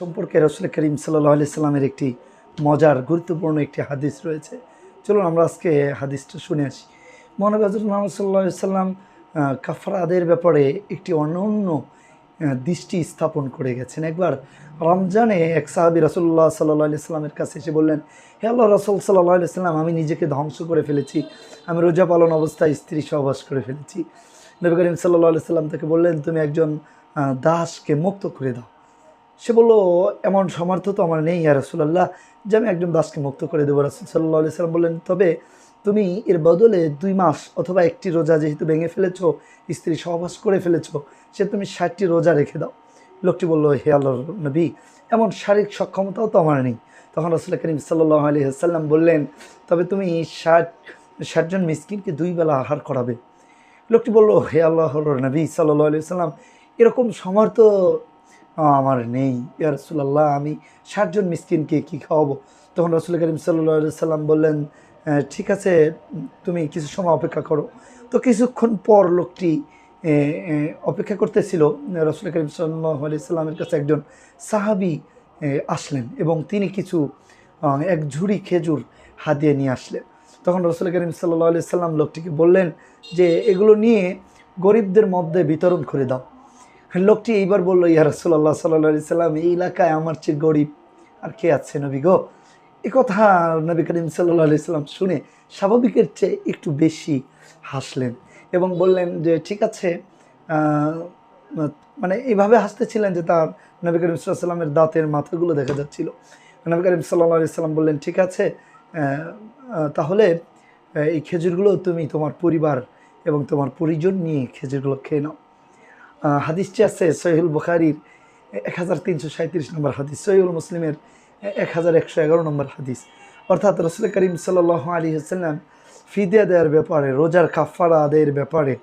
সম্পর্কে রসুল করিম সাল্লাহ সাল্লামের একটি মজার, গুরুত্বপূর্ণ একটি হাদিস রয়েছে। চলুন আমরা আজকে হাদিসটা শুনে আসি। মহানবী হজরত মোহাম্মদ সাল্লাহ সাল্লাম কাফারা আদের ব্যাপারে একটি অনন্য দৃষ্টি স্থাপন করে গেছেন। একবার রমজানে এক সাহাবি রসুল্লাহ সাল্লাহ সাল্লামের কাছে এসে বললেন, হে আল্লাহ রসুল সাল্লাহ সাল্লাম, আমি নিজেকে ধ্বংস করে ফেলেছি। আমি রোজা পালন অবস্থায় স্ত্রী সহবাস করে ফেলেছি। নবী করিম সাল্লাহ সাল্লাম তাকে বললেন, তুমি একজন দাসকে মুক্ত করে দাও। সে বলল এমন সমর্থ তো আমার নেই আর রসুল্লাহ যে আমি একজন দাসকে মুক্ত করে দেবো। রাসুল সাল্লাহ সাল্লাম বললেন, তবে তুমি এর বদলে দুই মাস অথবা একটি রোজা যেহেতু ভেঙে ফেলেছ, স্ত্রী সহবাস করে ফেলেছ, সে তুমি ষাটটি রোজা রেখে দাও। লোকটি বলল, হে আল্লাহ নবী, এমন শারীরিক সক্ষমতাও তো আমার নেই। তখন রসুল করিম সাল্লাহ আলি সাল্লাম বললেন, তবে তুমি ষাট ষাটজন মিসকিনকে দুই বেলা আহার করাবে। লোকটি বলল, হে আল্লাহ নবী সাল্লাহ আলি সাল্লাম এরকম সমর্থ আমার নেই। ইয়া রসুল্লাহ আমি ষাটজন মিসকিনকে কী খাওয়াবো? তখন রসুল করিম সাল্লা সাল্লাম বললেন ঠিক আছে, তুমি কিছু সময় অপেক্ষা করো। তো কিছুক্ষণ পর লোকটি অপেক্ষা করতেছিল। রসুল করিম সাল্লামের কাছে একজন সাহাবি আসলেন এবং তিনি কিছু এক ঝুড়ি খেজুর হাতিয়ে নিয়ে আসলেন। তখন রসুল করিম সাল্লাহ আলি সাল্লাম লোকটিকে বললেন যে, এগুলো নিয়ে গরিবদের মধ্যে বিতরণ করে দাও। লোকটি এইবার বলল, ইয়া রসুল্লাহ সাল্লাহ সাল্লাম, এই এলাকায় আমার চেয়ে গরিব, আর কে আছে নবী গো? কথা নবী করিম সাল্লাহ সাল্লাম শুনে স্বাভাবিকের চেয়ে একটু বেশি হাসলেন এবং বললেন যে, ঠিক আছে মানে এইভাবে হাসতেছিলেন যে তার নবী করিম সাল্লামের দাঁতের মাথাগুলো দেখা যাচ্ছিল। নবী করিম সাল্লাহ সাল্লাম বললেন, ঠিক আছে তাহলে এই খেজুরগুলো তুমি তোমার পরিবার এবং তোমার পরিজন নিয়ে খেজুরগুলো খেয়ে নাও। হাদিসটি আছে সহিউল বুখারির এক হাজার তিনশো সাঁত্রিশ নম্বর হাদিস সহিউল মুসলিমের এক হাজার একশো এগারো নম্বর হাদিস। অর্থাৎ রসুল করিম সাল্লাহ আলী হাসাল্লাম ফিদিয়া দেওয়ার ব্যাপারে, রোজার কাফারা আদায়ের ব্যাপারে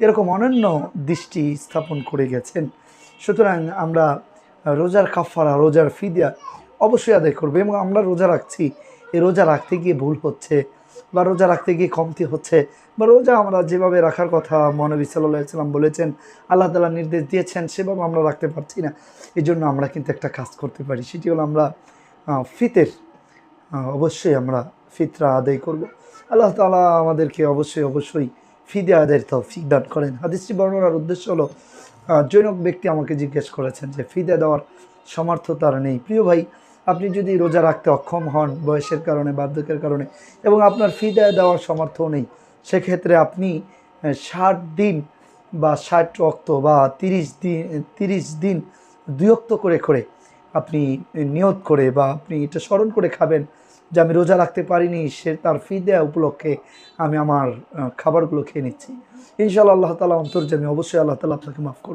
এরকম অনন্য দৃষ্টি স্থাপন করে গেছেন। সুতরাং আমরা রোজার কাফারা রোজার ফিদিয়া অবশ্যই আদায় করব এবং আমরা রোজা রাখছি। এই রোজা রাখতে গিয়ে ভুল হচ্ছে। বা রোজা রাখতে গিয়ে কমতি হচ্ছে, বা রোজা আমরা যেভাবে রাখার কথা মহানবী সাল্লাহ বলেছেন, আল্লাহ তালা নির্দেশ দিয়েছেন, সেভাবে আমরা রাখতে পারছি না। এই জন্য আমরা কিন্তু একটা কাজ করতে পারি, সেটি হলো আমরা ফিতের অবশ্যই আমরা ফিতরা আদায় করব। আল্লাহ তালা আমাদেরকে অবশ্যই অবশ্যই ফিদে আদায়ের তৌফিক দান করেন। হাদিসটি বর্ণনার উদ্দেশ্য হলো জৈনক ব্যক্তি আমাকে জিজ্ঞেস করেছেন যে ফিদে দেওয়ার সমর্থ তার নেই। প্রিয় ভাই আপনি যদি রোজা রাখতে অক্ষম হন, বয়সের কারণে, বার্ধক্যের কারণে, এবং আপনার ফিদে দেওয়ার সামর্থ্য নেই, সেক্ষেত্রে আপনি ষাট দিন বা ষাট রক্ত বা তিরিশ দিন তিরিশ দিন দুয়ক্ত করে করে আপনি নিয়ত করে বা আপনি এটা স্মরণ করে খাবেন যে আমি রোজা রাখতে পারিনি, সে তার ফি দেওয়া উপলক্ষে আমি আমার খাবারগুলো খেয়ে নিচ্ছি। ইনশাআল্লাহ আল্লাহ তালা অন্তর্জামী, অবশ্যই আল্লাহ তালা আপনাকে মাফ করবে।